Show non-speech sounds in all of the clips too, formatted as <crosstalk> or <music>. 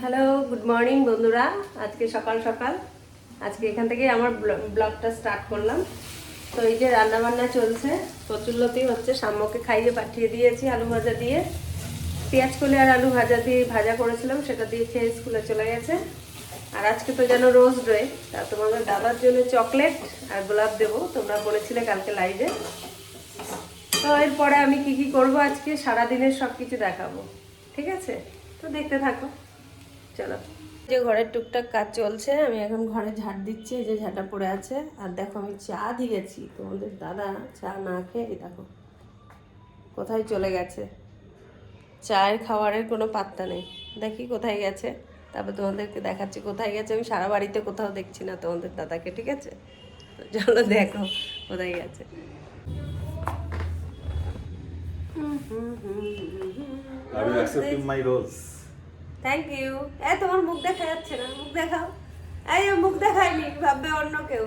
Hello good morning বন্ধুরা। আজকে সকাল সকাল। আজকে এখান থেকে আমার ব্ল- ব্লগটা স্টার্ট করলাম। তো এই যে রান্না বান্না চলছে প্রচুরলতি হচ্ছে, সাম্যকে খাইয়ে পাঠিয়ে দিয়েছি আলু ভাজা দিয়ে। পেঁয়াজ কলি আর আলু ভাজা দিয়ে ভাজা করেছিলাম, সেটা দিয়ে খেয়ে স্কুলে চলে গেছে। আর আজকে তো যেন রোজ ডে তা তোমাদের দাদার জন্য চকলেট আর গোলাপ দেবো, তোমরা বলেছিলে কালকে লাইভে তো এরপরে আমি কি কি করব আজকে সারা দিনের সব কিছু দেখাবো। ঠিক আছে? তো দেখতে থাকো। চলো। যে ঘরের টুকটাক কাজ চলছে, আমি এখন ঘরে ঝাড় দিচ্ছি যে ঝাঁটা পড়ে আছে। আর দেখো, আমি চা দিয়েছি তোমাদের দাদা চা না খেয়ে দেখো, কোথায় চলে গেছে? চায়ের খাবারের কোনো পাত্তা নেই। দেখি কোথায় গেছে। তারপর তোমাদেরকে দেখাচ্ছি কোথায় গেছে। আমি সারা বাড়িতে কোথাও দেখছি না তোমাদের দাদাকে, ঠিক আছে? চলো দেখো কোথায় গেছে। Are you accepting my rose? Thank you এ তোমার মুখ দেখা যাচ্ছে না মুখ দেখাও। এই মুখ দেখায়নি ভাববে অন্য কেউ।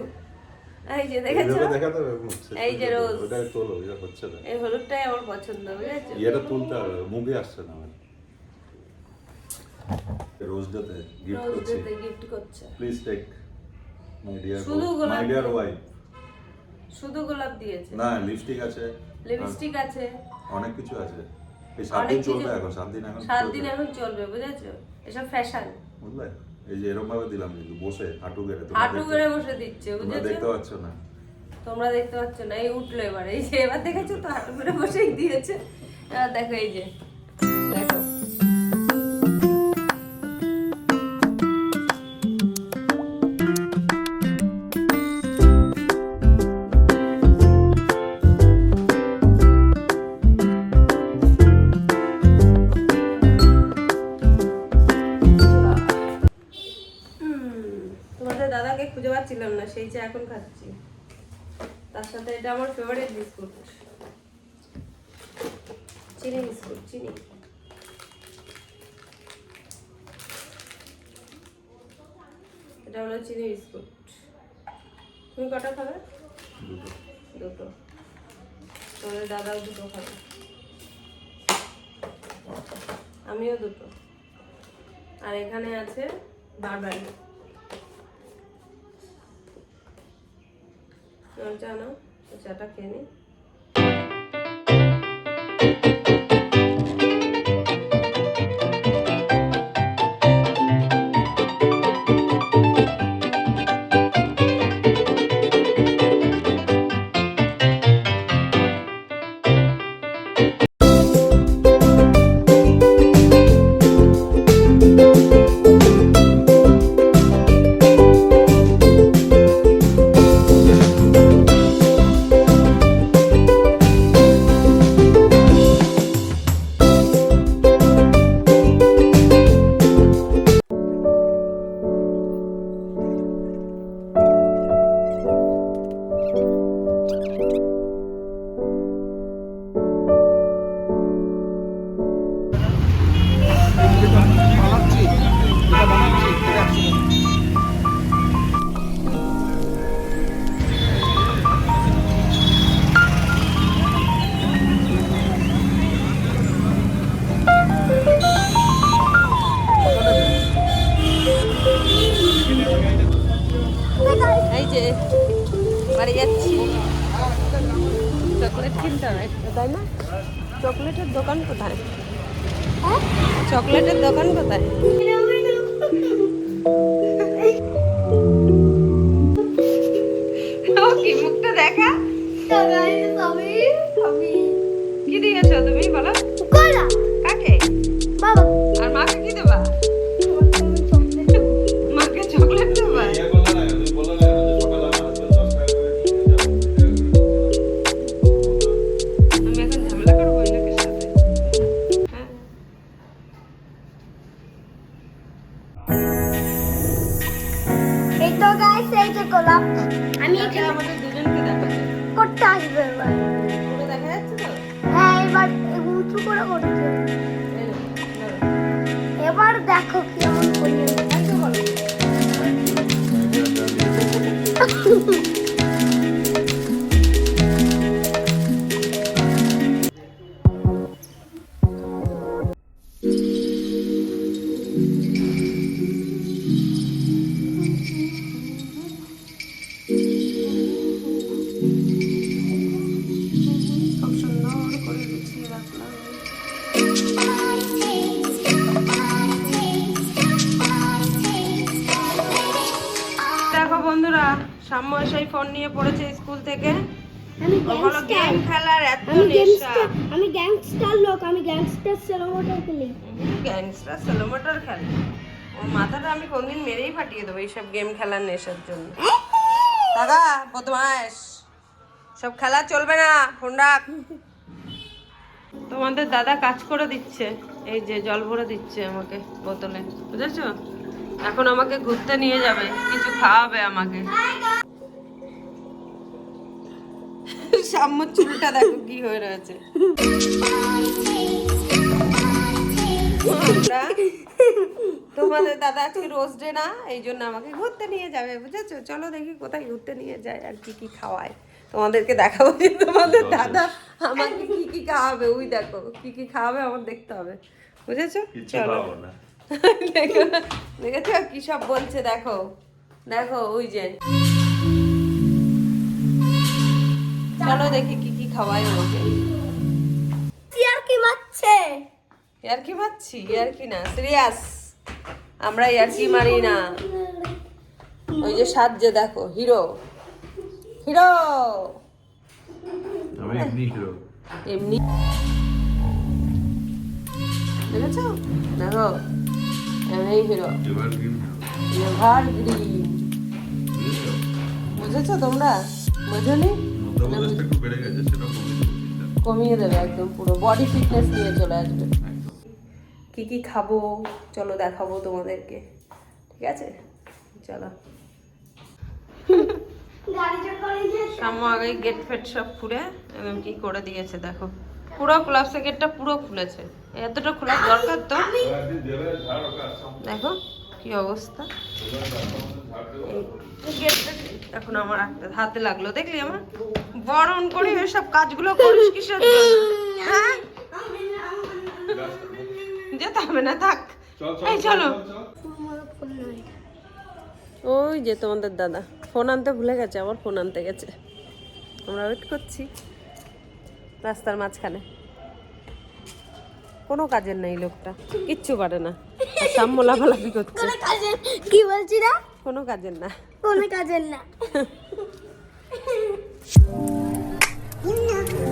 এই যে দেখেছ? এইভাবে দেখাতে হবে মুখ, শেষ এই যে রোজ। ওটা তোলো এটা হচ্ছে না। এই হলুদটাই আমার পছন্দ বুঝেছ? ইয়েটা তুলতে হবে মুখে আসছে না আমার রোজ গিফট রোজ করছি। গিফট করছে। প্লিজ টেক মাই ডিয়ার শুধু গোলাপ মাই ডিয়ার ওয়াইফ শুধু গোলাপ দিয়েছে? না লিপস্টিক আছে। লিপস্টিক আছে। অনেক কিছু আছে। এই সাত দিন চলবে এখন সাত দিন এখন সাত দিন এখন চলবে বুঝেছ? এসব ফ্যাশন বুঝলে? এই যে এরকম ভাবে দিলাম কিন্তু বসে হাঁটু গেড়ে বসে দিচ্ছে তোমরা দেখতে পাচ্ছ না। তোমরা দেখতে পাচ্ছ না এই উঠল এবার এই যে এবার দেখেছ তো হাঁটু করে বসেই দিয়েছে। দেখো এই যে। দেখো খুঁজে পাচ্ছিলাম না সেই চা এখন খাচ্ছি। তার সাথে এটা আমার ফেভারিট বিস্কুট। চিনি বিস্কুট চিনি। এটা হলো চিনি বিস্কুট। তুমি কটা খাবে। দুটো। তোমাদের দাদাও দুটো খাবে। আমিও দুটো। আর এখানে আছে বারবারি। নাও চাটা খেয়ে নিই দোকান কোথায়? চকলেটের দোকান কোথায়? কি মুখটা দেখা? কি দিয়েছ তুমি? বলো। দেখো বন্ধুরা সাম্য সেই ফোন নিয়ে পড়েছে স্কুল থেকে। আমি মেরেই দেবো এইসব গেম খেলার নেশার জন্য। <laughs> দাদা সব খেলা চলবে না ফোন রাখ। <laughs> তোমাদের দাদা কাজ করে দিচ্ছে। এই যে জল ভরে দিচ্ছে আমাকে বোতলে। বুঝেছ? এখন আমাকে ঘুরতে নিয়ে যাবে, কিছু খাওয়াবে আমাকে। সাম্য চুলটা দেখো কি হয়ে রয়েছে। তোমাদের দাদা আজকে রোজ ডে না এই জন্য আমাকে ঘুরতে নিয়ে যাবে, বুঝেছ? চলো দেখি কোথায় ঘুরতে নিয়ে যায় আর কি কি খাওয়ায়। তোমাদেরকে দেখাবো যে তোমাদের দাদা আমাকে কি কি খাওয়াবে ওই দেখো কি কি খাওয়াবে আমার দেখতে হবে। বুঝেছ? চলো। <laughs> দেখেছ? কি সব বলছে দেখো। দেখো ওই যে। চলো দেখি কি কি খাওয়াই কি মারছে। ইয়ার কি মারছি? ইয়ার কি না সিরিয়াস। আমরা ইয়ার কি মারি না। ওই যে সাজছে দেখো হিরো। হিরো। আমি এমনি হিরো। এমনি। দেখেছ? দেখো এমনি হিরো। এভার গ্রিন বুঝেছ? তোমরা? বোঝনি? কমিয়ে দেবো একদম পুরো। বডি ফিটনেস নিয়ে চলে আসবে। একদম। কি কি খাব? চলো দেখাবো তোমাদেরকে। ঠিক আছে? চলো। সামু আগে গেট ফেট সব খুলে একদম কি করে দিয়েছে দেখো। পুরো ক্লাসে গেটটা পুরো খুলেছে। এতটা খোলার দরকার তো? দেখো কি অবস্থা। এই গেটটা এখন আমার একটা হাতে লাগল দেখলি আমার? বরণ করি সব কাজগুলো করিস কিসের হ্যাঁ? যেতে হবে না থাক। এই চলো। ওই যে তোমাদের দাদা। ফোন আনতে ভুলে গেছে আমার ফোন আনতে গেছে। আমরা ওয়েট করছি রাস্তার মাঝখানে। কোনো কাজের নাই লোকটা কিচ্ছু পারে না। সাম সাম্য করছে। কি বলছি না কোনো কাজের না। কোনো কাজের না। <laughs>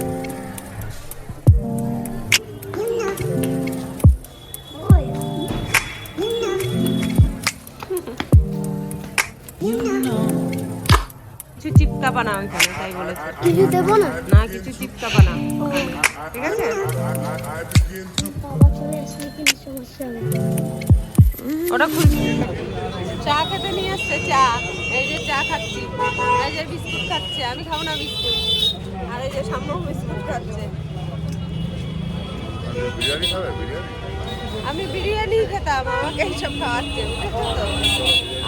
চিপকা বানা ওইখানে তাই বলেছে। কিছু দেবো না? না কিছু চিপকা বানা ঠিক আছে? ওটা খুলছি চা খেতে নিয়ে আসছে চা। এই যে চা খাচ্ছি এই যে বিস্কুট খাচ্ছে আমি খাব না বিস্কুট। আর এই যে সাম্য বিস্কুট খাচ্ছে। বিরিয়ানি আমি বিরিয়ানি খেতাম আমাকে এইসব খাওয়াচ্ছে বুঝেছ তো?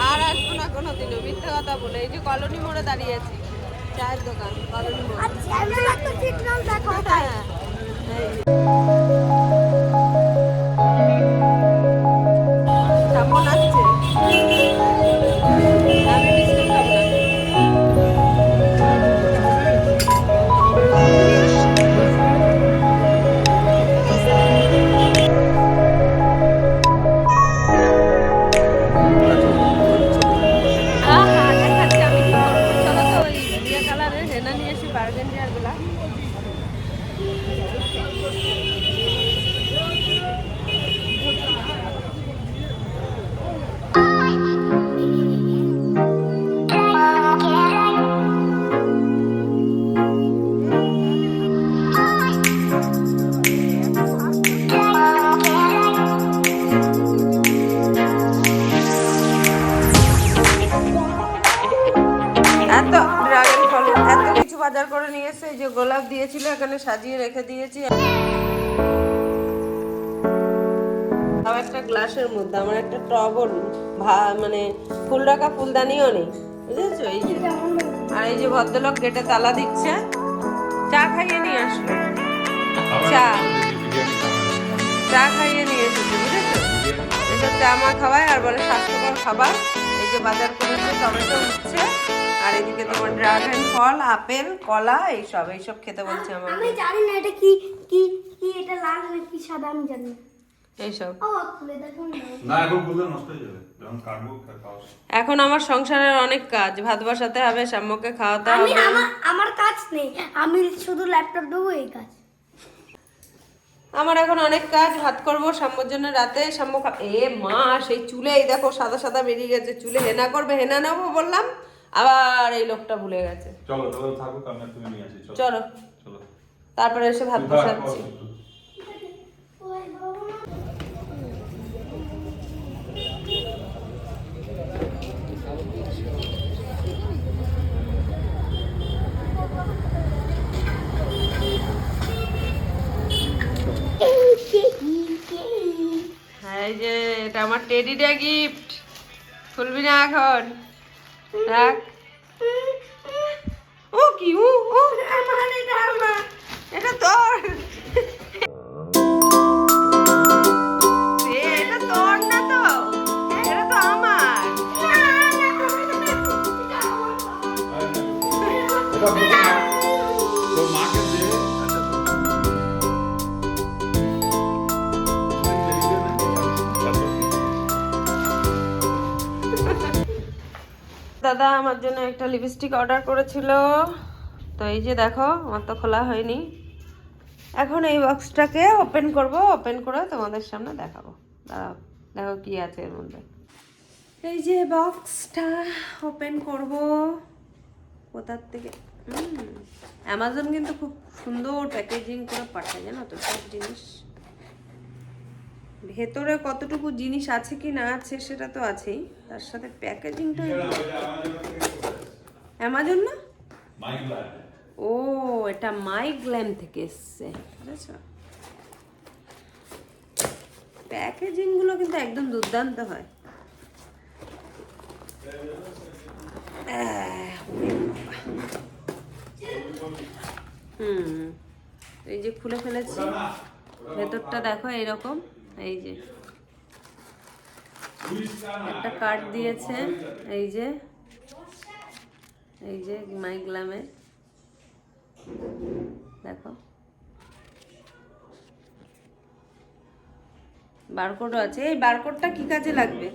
আর আসব না কোনোদিনও মিথ্যে কথা বলে এই যে কলোনি মোড়ে দাঁড়িয়ে আছি। চায়ের দোকান কলোনি মোড়ে আচ্ছা আমি একটা সিগন্যাল দেখো আমার একটা টবও ভা- মানে ফুল রাখা ফুলদানিও নেই বুঝেছ? এই যে আর এই যে ভদ্রলোক গেটে তালা দিচ্ছে চা খাইয়ে নিয়ে আসলো। চা। চা খাইয়ে নিয়ে এসেছে বুঝেছ? এসব চা মা খাওয়ায় আর বলে স্বাস্থ্যকর খাবার। এই যে বাজার করেছে টমেটো উঠছে আর এদিকে তোমার ড্রাগন ফল আপেল কলা এইসব এইসব খেতে বলছে আমার আমি আমাকে জানি না এটা কি কি কি এটা লাল না কি সাদা আমি জানি না। এইসব। না। এখন নষ্ট হয়ে যাবে। এখন কাটবো এখন আমার সংসারের অনেক কাজ ভাত বসাতে হবে সাম্যকে খাওয়াতে আমি হবে। আমার আমার কাজ নেই। আমি শুধু ল্যাপটপ দেবো এই কাজ। আমার এখন অনেক কাজ ভাত করব সাম্যর জন্য রাতে। সাম্য এ মা সেই চুলে এই দেখো সাদা সাদা বেরিয়ে গেছে চুলে। হেনা করবে হেনা নেব বললাম। আবার এই লোকটা ভুলে গেছে। চলো চলো থাকুক আমি তুমি নিয়ে আসি চলো। চলো। তারপরে এসে ভাত বসাচ্ছি কর একটু। হ্যাঁ এই যে এটা আমার টেডিটা গিফট খুলবি না এখন রাখ ও কি ও ও এটা তোর এ, দাদা আমার জন্য একটা লিপস্টিক অর্ডার করেছিল। তো এই যে দেখো, আমার তো খোলা হয়নি। এখন এই বক্সটাকে ওপেন করব ওপেন করে তোমাদের সামনে দেখাবো। দাঁড়াও, দেখো কি আছে এর মধ্যে। এই যে বক্সটা ওপেন করব। কোথার থেকে? অ্যামাজন কিন্তু খুব সুন্দর প্যাকেজিং করে পাঠায়, জানো তো সব জিনিস। ভেতরে কতটুকু জিনিস আছে কি না আছে সেটা তো আছেই। তার সাথে প্যাকেজিংটা অ্যামাজন না? ও এটা মাই গ্ল্যাম থেকে এসছে বুঝেছ? প্যাকেজিংগুলো কিন্তু একদম দুর্দান্ত হয়। হুম এই যে খুলে ফেলেছি। ভেতরটা দেখো এইরকম। এই যে। একটা কার্ড দিয়েছে এই যে। এই যে মাই গ্লামের দেখো। বারকোডও আছে। এই বারকোডটা কি কাজে লাগবে?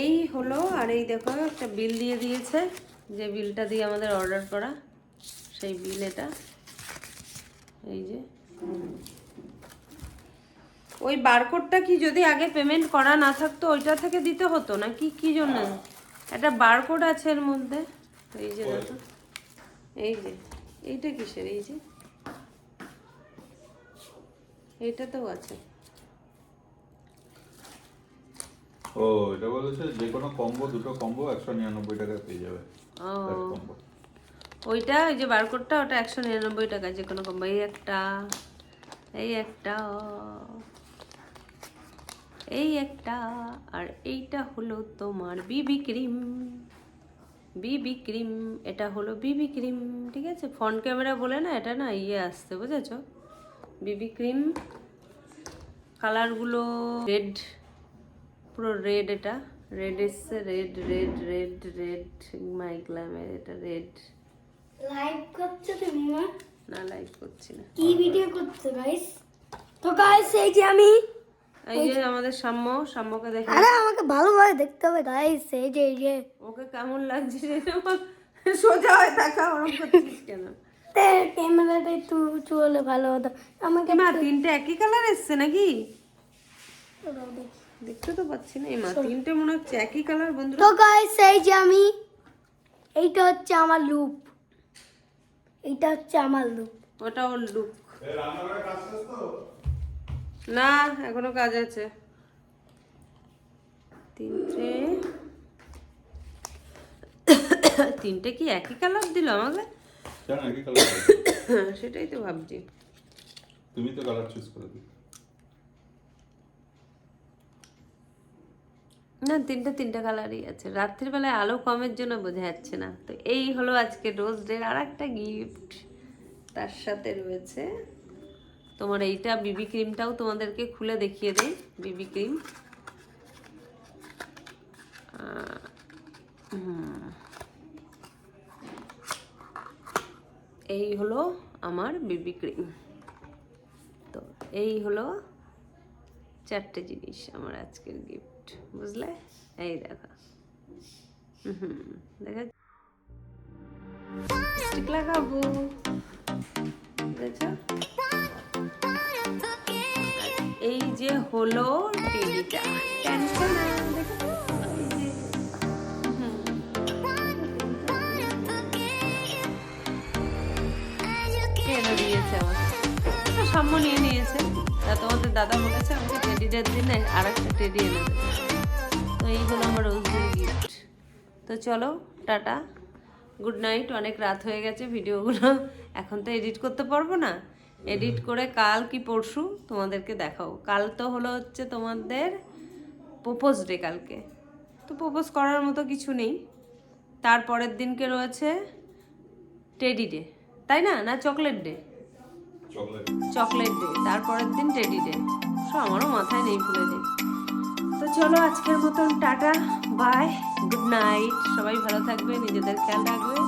এই হলো আর এই দেখো একটা বিল দিয়ে দিয়েছে। যে বিলটা দিয়ে আমাদের অর্ডার করা সেই বিল এটা। এই যে। ওই বারকোডটা কি যদি আগে পেমেন্ট করা না থাকতো ওইটা থেকে দিতে হতো না কি কি জন্য? একটা বারকোড আছে এর মধ্যে। এই যে দেখো। এই যে। এইটা কিসের? এই যে। এইটাতেও আছে। ও এটা বলেছে যে কোনো কম্বো দুটো কম্বো একশো নিরানব্বই টাকায় পেয়ে যাবে। ও। ওইটা ওই যে বারকোডটা ওটা একশো নিরানব্বই টাকা যে কোনো কম্বো এই একটা এই একটা এই একটা আর এইটা হলো তোমার বিবি ক্রিম। বিবি ক্রিম এটা হলো বিবি ক্রিম ঠিক আছে? ফ্রন্ট ক্যামেরা বলে না এটা না ইয়ে আসছে বুঝেছ? বিবি ক্রিম। কালারগুলো রেড পুরো রেড এটা। রেড এসছে red red red red my গ্ল্যামের এটা রেড। লাইভ করছ তুমি না লাইক করছি না। কি ভিডিও করছ গাইস তো গাইস এই যে আমি এই যে আমাদের সাম্য সাম্যকে দেখে আরে আমাকে ভালোভাবে দেখতে হবে গাইস এই যে এই যে। ওকে কেমন লাগছে সেটা সোজা হয়ে থাকা ওরকম করছিস কেন? ক্যামেরাটা একটু উঁচু হলে ভালো হতো। আমাকে মা তিনটে একই কালার এসছে নাকি? দেখতে তো পাচ্ছি না। এই মা তিনটে মনে হচ্ছে একই কালার বন্ধুরা। তো গাইস এই যে আমি এইটা হচ্ছে আমার লুপ এইটা হচ্ছে আমার লুপ ওটা ওর লুক না এখনও কাজ আছে। তিনটে তিনটে কি একই কালার দিল আমাকে? কেন একই কালার <coughs> সেটাই তো ভাবছি। তুমি তো কালার চুজ করে দিও না তিনটে তিনটে কালারই আছে। রাত্রির বেলায় আলো কমের জন্য বোঝা যাচ্ছে না। তো এই হলো আজকে রোজ ডের আর একটা গিফট তার সাথে রয়েছে তোমার এইটা বিবি ক্রিমটাও তোমাদেরকে খুলে দেখিয়ে দিই বিবি ক্রিম এই হলো আমার বিবি ক্রিম তো এই হলো চারটে জিনিস আমার আজকের গিফট বুঝলে? এই দেখো। হুম দেখা লাগাবো। যে হলো টেডিটা এনে দিয়েছে আমাকে? সাম্য নিয়ে নিয়েছে। তা তোমাদের দাদা বলেছে আমাকে টেডিটার দিনে আর একটা টেডি এনে দেবে। তো এই হলো আমার রোজদের গিফট তো চলো টাটা। গুড নাইট অনেক রাত হয়ে গেছে ভিডিওগুলো এখন তো এডিট করতে পারব না। এডিট করে কাল কি পরশু তোমাদেরকে দেখাও। কাল তো হলো হচ্ছে তোমাদের প্রোপোজ ডে কালকে। তো প্রোপোজ করার মতো কিছু নেই। তারপরের দিনকে রয়েছে টেডি ডে তাই না? না চকলেট ডে চকলেট ডে তারপরের দিন টেডি ডে সব আমারও মাথায় নেই ভুলে যাই তো চলো আজকের মতন টাটা। বাই গুড নাইট সবাই ভালো থাকবে নিজেদের খেয়াল রাখবে।